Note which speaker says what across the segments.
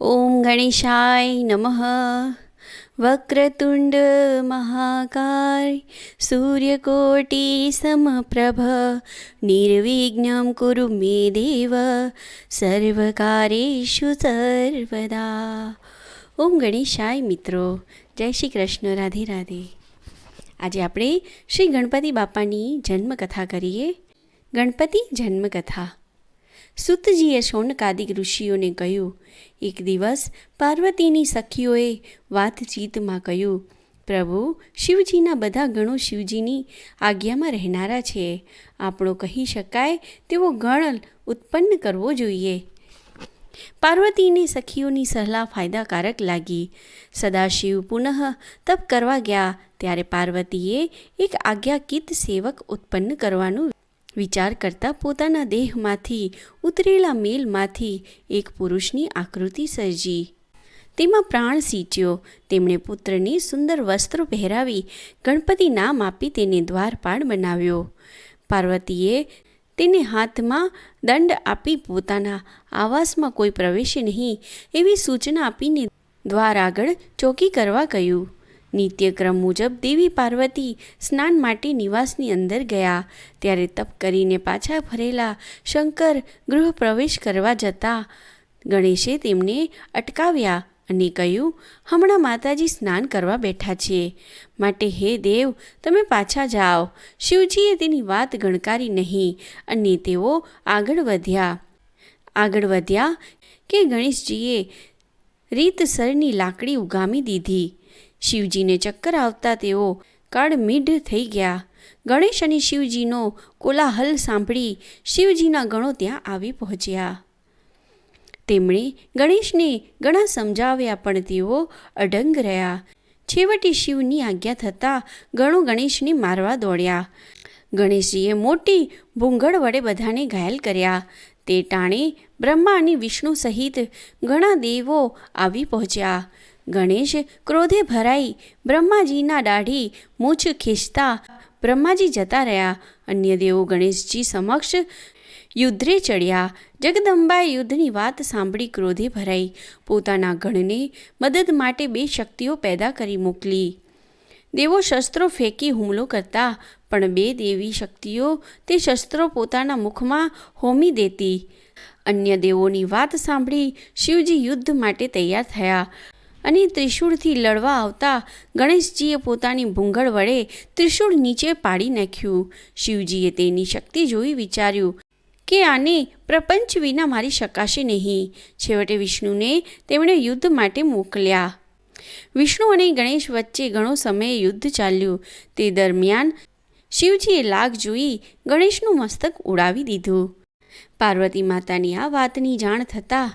Speaker 1: ઓમ ગણેશાય નમઃ વક્રતુંડ મહાકાય સૂર્યકોટી સમપ્રભ નિર્વિઘ્ન કુરુ મે દેવ સર્વકારેશુ સર્વદા ઓમ ગણેશાય મિત્રો જય શ્રી કૃષ્ણ રાધે રાધે આજે આપણે શ્રી ગણપતિ બાપાની જન્મકથા કરીએ. ગણપતિ જન્મકથા. સુતજીએ શૌનકાદિક ઋષિઓને કહ્યું, એક દિવસ પાર્વતીની સખીઓએ વાતચીતમાં કહ્યું, પ્રભુ, શિવજીના બધા ગણો શિવજીની આજ્ઞામાં રહેનારા છે. આપણો કહી શકાય તેવો ગણ ઉત્પન્ન કરવો જોઈએ. પાર્વતીને સખીઓની સલાહ ફાયદાકારક લાગી. સદાશિવ પુનઃ તપ કરવા ગયા, ત્યારે પાર્વતીએ એક આજ્ઞાકિત સેવક ઉત્પન્ન કરવાનું વિચાર કરતા પોતાના દેહમાંથી, ઉતરેલા મેલમાંથી એક પુરુષની આકૃતિ સર્જી. તેમાં પ્રાણ સિંચ્યો. તેમણે પુત્રને સુંદર વસ્ત્રો પહેરાવી, ગણપતિ નામ આપી તેને દ્વારપાળ બનાવ્યો. પાર્વતીએ તેને હાથમાં દંડ આપી પોતાના આવાસમાં કોઈ પ્રવેશે નહીં, એવી સૂચના આપીને દ્વાર આગળ ચોકી કરવા કહ્યું. નિત્યક્રમ મુજબ દેવી પાર્વતી સ્નાન માટે નિવાસની અંદર ગયા. ત્યારે તપ કરીને પાછા ફરેલા શંકર ગૃહ પ્રવેશ કરવા જતા ગણેશે તેમને અટકાવ્યા અને કહ્યું, હમણાં માતાજી સ્નાન કરવા બેઠા છે માટે હે દેવ, તમે પાછા જાઓ. શિવજીએ તેની વાત ગણકારી નહીં અને તેઓ આગળ વધ્યા. આગળ વધ્યા કે ગણેશજીએ રીતસરની લાકડી ઉગામી દીધી. શિવજીને ચક્કર આવતા તેઓ કાળમીઢ થઈ ગયા. ગણેશ અને શિવજીનો કોલાહલ સાંભળી શિવજીના ગણો ત્યાં આવી પહોંચ્યા. તેમણે ગણેશને ઘણા સમજાવ્યા, પણ તેઓ અડંગ રહ્યા. છેવટે શિવની આજ્ઞા થતાં ગણો ગણેશને મારવા દોડ્યા. ગણેશજીએ મોટી ભૂંગળ વડે બધાને ઘાયલ કર્યા. તે ટાણે બ્રહ્મા અને વિષ્ણુ સહિત ઘણા દેવો આવી પહોંચ્યા. ગણેશ ક્રોધે ભરાઈ, બ્રહ્માજીના દાઢી મૂછ ખીંચતા બ્રહ્માજી જતા રહ્યા. અન્ય દેવો ગણેશજી સમક્ષ યુદ્ધે ચડ્યા. જગદંબાએ યુદ્ધની વાત સાંભળી ક્રોધે ભરાઈ. પોતાના ગણને મદદ માટે બે શક્તિઓ પેદા કરી મોકલી. દેવો શસ્ત્રો ફેંકી હુમલો કરતા, પણ બે દેવી શક્તિઓ તે શસ્ત્રો પોતાના મુખમાં હોમી દેતી. અન્ય દેવોની વાત સાંભળી શિવજી યુદ્ધ માટે તૈયાર થયા. અને ત્રિશૂળથી લડવા આવતા ગણેશજીએ પોતાની ભૂંગળ વડે ત્રિશૂળ નીચે પાડી નાખ્યું. શિવજીએ તેની શક્તિ જોઈ વિચાર્યું કે આને પ્રપંચ વિના મારી શકાશે નહીં. છેવટે વિષ્ણુને તેમણે યુદ્ધ માટે મોકલ્યા. વિષ્ણુ અને ગણેશ વચ્ચે ઘણો સમય યુદ્ધ ચાલ્યું. તે દરમિયાન શિવજીએ લાગ જોઈ ગણેશનું મસ્તક ઉડાવી દીધું. પાર્વતી માતાની આ વાતની જાણ થતાં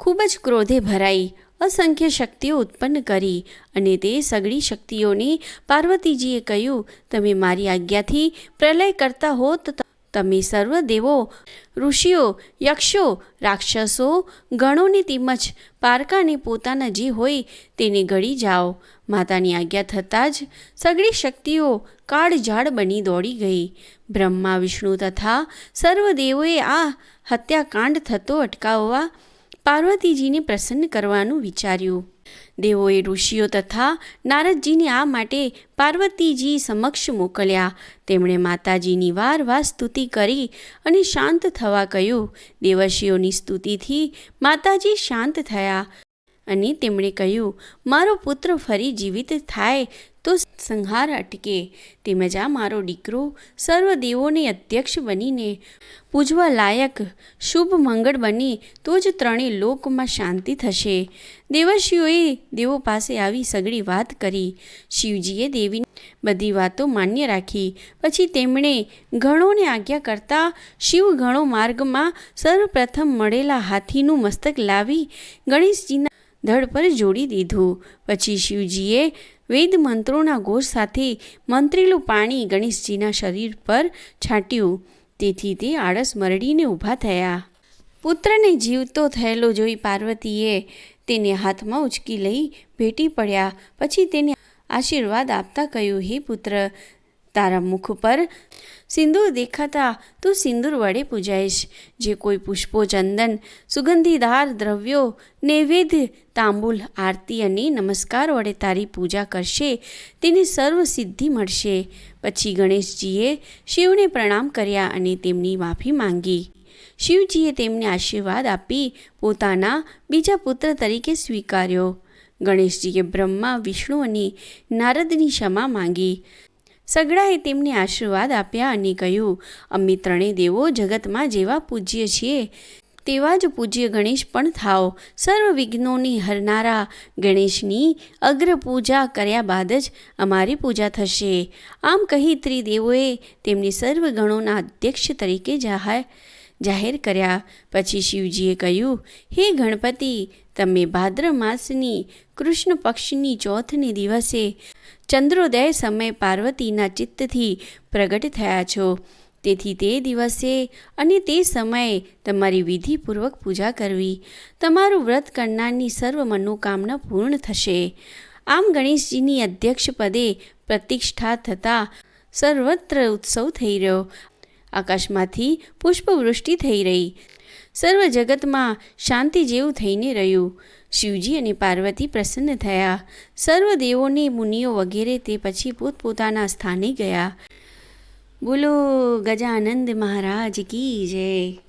Speaker 1: ખૂબ જ ક્રોધે ભરાઈ. અસંખ્ય શક્તિઓ ઉત્પન્ન કરી અને તે સગળી શક્તિઓને પાર્વતીજીએ કહ્યું, તમે મારી આજ્ઞાથી પ્રલય કરતા હો તો તમે સર્વ દેવો, ઋષિઓ, યક્ષો, રાક્ષસો, ગણોને તેમજ પારકાને પોતાના જે હોય તેને ગળી જાઓ. માતાની આજ્ઞા થતાં જ સગળી શક્તિઓ કાળઝાળ બની દોડી ગઈ. બ્રહ્મા, વિષ્ણુ તથા સર્વદેવોએ આ હત્યાકાંડ થતો અટકાવવા પાર્વતીજીને પ્રસન્ન કરવાનું વિચાર્યું. દેવોએ ઋષિઓ તથા નારદજીને આ માટે પાર્વતીજી સમક્ષ મોકલ્યા. તેમણે માતાજીની વાર વાર સ્તુતિ કરી અને શાંત થવા કહ્યું. દેવર્ષિઓની સ્તુતિથી માતાજી શાંત થયા. અને તેમણે કહ્યું, મારો પુત્ર ફરી જીવિત થાય તો સંહાર અટકે. તેમજ આ મારો દીકરો સર્વ દેવોને અધ્યક્ષ બનીને પૂજવા લાયક શુભ મંગળ બની તો જ ત્રણેય લોકમાં શાંતિ થશે. દેવશીઓએ દેવો પાસે આવી સગળી વાત કરી. શિવજીએ દેવી બધી વાતો માન્ય રાખી. પછી તેમણે ગણોને આજ્ઞા કરતા શિવ ગણો માર્ગમાં સર્વપ્રથમ મળેલા હાથીનું મસ્તક લાવી ગણેશજીના ધડ પર જોડી દીધું. પછી શિવજીએ વેદ મંત્રોના ઘોષ સાથે મંત્રેલું પાણી ગણેશજીના શરીર પર છાંટ્યું. તેથી તે આળસ મરડીને ઊભા થયા. પુત્રને જીવતો થયેલો જોઈ પાર્વતીએ તેને હાથમાં ઉચકી લઈ ભેટી પડ્યા. પછી તેને આશીર્વાદ આપતા કહ્યું, હે પુત્ર તારા મુખ પર સિંદૂર દેખાતા તું સિંદૂર વડે પૂજાઈશ. જે કોઈ પુષ્પો ચંદન સુગંધીદાર દ્રવ્યો, નૈવેદ્ય, તાંબુલ, આરતી અને નમસ્કાર વડે તારી પૂજા કરશે, તેને સર્વ સિદ્ધિ મળશે. પછી ગણેશજીએ શિવને પ્રણામ કર્યા અને તેમની માફી માંગી. શિવજીએ તેમને આશીર્વાદ આપી પોતાના બીજા પુત્ર તરીકે સ્વીકાર્યો. ગણેશજીએ બ્રહ્મા, વિષ્ણુ અને નારદની ક્ષમા માંગી. સગડાએ તેમને આશીર્વાદ આપ્યા અને કહ્યું, અમે ત્રણેય દેવો જગતમાં જેવા પૂજ્ય છીએ, તેવા જ પૂજ્ય ગણેશ પણ થાઓ. સર્વ વિઘ્નોની હરનારા ગણેશની અગ્ર પૂજા કર્યા બાદ જ અમારી પૂજા થશે. આમ કહી ત્રિદેવોએ તેમની સર્વ ગણોના અધ્યક્ષ તરીકે જાહેર જાહેર કર્યા. પછી શિવજીએ કહ્યું, હે ગણપતિ, તમે ભાદ્ર માસની કૃષ્ણ પક્ષની ચોથને દિવસે ચંદ્રોદય સમયે પાર્વતીના ચિત્તથી પ્રગટ થયા છો. તેથી તે દિવસે અને તે સમયે તમારી વિધિપૂર્વક પૂજા કરવી. તમારું વ્રત કરનારની સર્વ મનોકામના પૂર્ણ થશે. આમ ગણેશજીની અધ્યક્ષ પદે પ્રતિષ્ઠા થતાં સર્વત્ર ઉત્સવ થઈ રહ્યો. આકાશમાંથી પુષ્પવૃષ્ટિ થઈ રહી. સર્વ જગતમાં શાંતિ જેવું થઈને રહ્યું. શિવજી અને પાર્વતી પ્રસન્ન થયા. સર્વ દેવોને, મુનિઓ વગેરે તે પછી પોતપોતાના સ્થાને ગયા. બોલો, ગજાનંદ મહારાજ કી જય.